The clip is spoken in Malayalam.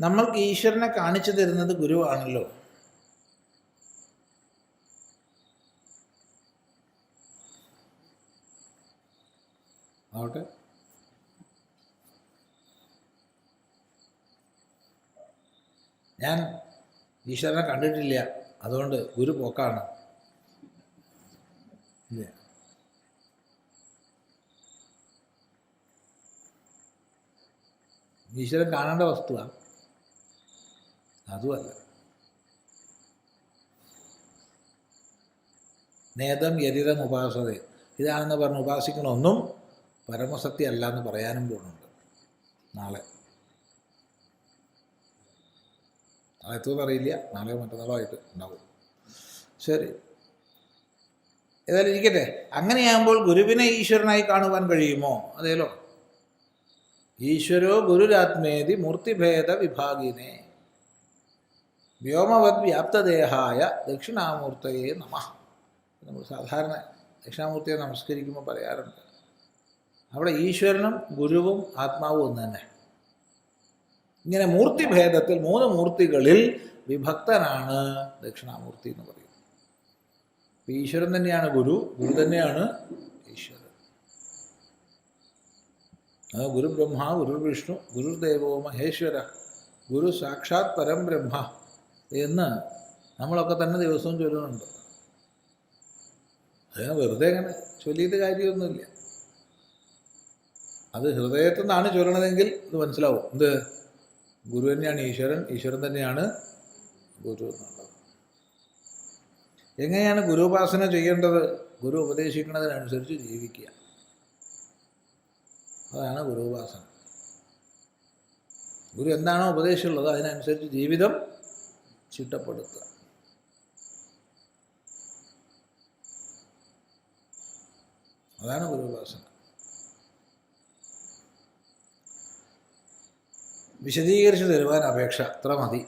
നമ്മൾക്ക് ഈശ്വരനെ കാണിച്ചു തരുന്നത് ഗുരുവാണല്ലോ. ഞാൻ ഈശ്വരനെ കണ്ടിട്ടില്ല. അതുകൊണ്ട് ഗുരു പോക്കാണ്. ഇല്ല. ഈശ്വരൻ കാണേണ്ട വസ്തുവാണ് അതുമല്ല. നേതം യരിതം ഉപാസത. ഇതാണെന്ന് പറഞ്ഞ് ഉപാസിക്കണമൊന്നും പരമസത്യ അല്ല എന്ന് പറയാനും പോകുന്നുണ്ട്. നാളെ. നാളെ എത്തുമെന്ന് അറിയില്ല. നാളെ മറ്റന്നാളോ ആയിട്ട് ഉണ്ടാവും. ശരി. ഏതായാലും ഇരിക്കട്ടെ. അങ്ങനെയാകുമ്പോൾ ഗുരുവിനെ ഈശ്വരനായി കാണുവാൻ കഴിയുമോ? അതേലോ. ഈശ്വരോ ഗുരുരാത്മേതി മൂർത്തിഭേദ വിഭാഗിനെ. വ്യോമവത് വ്യാപ്തദേഹായ ദക്ഷിണാമൂർത്തയെ നമ. നമ്മൾ സാധാരണ ദക്ഷിണാമൂർത്തിയെ നമസ്കരിക്കുമ്പോൾ പറയാറുണ്ട്. അവിടെ ഈശ്വരനും ഗുരുവും ആത്മാവും ഒന്ന് തന്നെ. ഇങ്ങനെ മൂർത്തിഭേദത്തിൽ മൂന്ന് മൂർത്തികളിൽ വിഭക്തനാണ് ദക്ഷിണാമൂർത്തി എന്ന് പറയും ഈശ്വരൻ തന്നെയാണ് ഗുരു ഗുരു തന്നെയാണ് ഈശ്വരൻ. അത് ഗുരു ബ്രഹ്മ ഗുരു വിഷ്ണു ഗുരുദേവോ മഹേശ്വര ഗുരു സാക്ഷാത് പരം ബ്രഹ്മ. എന്ന് നമ്മളൊക്കെ തന്നെ ദിവസവും ചൊല്ലുന്നുണ്ട്. അതിന് വെറുതെ അങ്ങനെ ചൊല്ലിയിട്ട് കാര്യമൊന്നുമില്ല. അത് ഹൃദയത്തിൽ നിന്നാണ് ചൊല്ലണതെങ്കിൽ ഇത് മനസ്സിലാവും. എന്ത്? ഗുരു തന്നെയാണ് ഈശ്വരൻ. ഈശ്വരൻ തന്നെയാണ് ഗുരു എന്നുള്ളത്. എങ്ങനെയാണ് ഗുരുപാസന ചെയ്യേണ്ടത്? ഗുരു ഉപദേശിക്കുന്നതിനനുസരിച്ച് ജീവിക്കുക. അതാണ് ഗുരുപാസന. ഗുരു എന്താണോ ഉപദേശമുള്ളത് അതിനനുസരിച്ച് ജീവിതം ചിട്ടപ്പെടുത്തുക. അതാണ് ഗുരുപാസന വിശദീകരിച്ച് തരുവാൻ അപേക്ഷ. അത്ര മതി.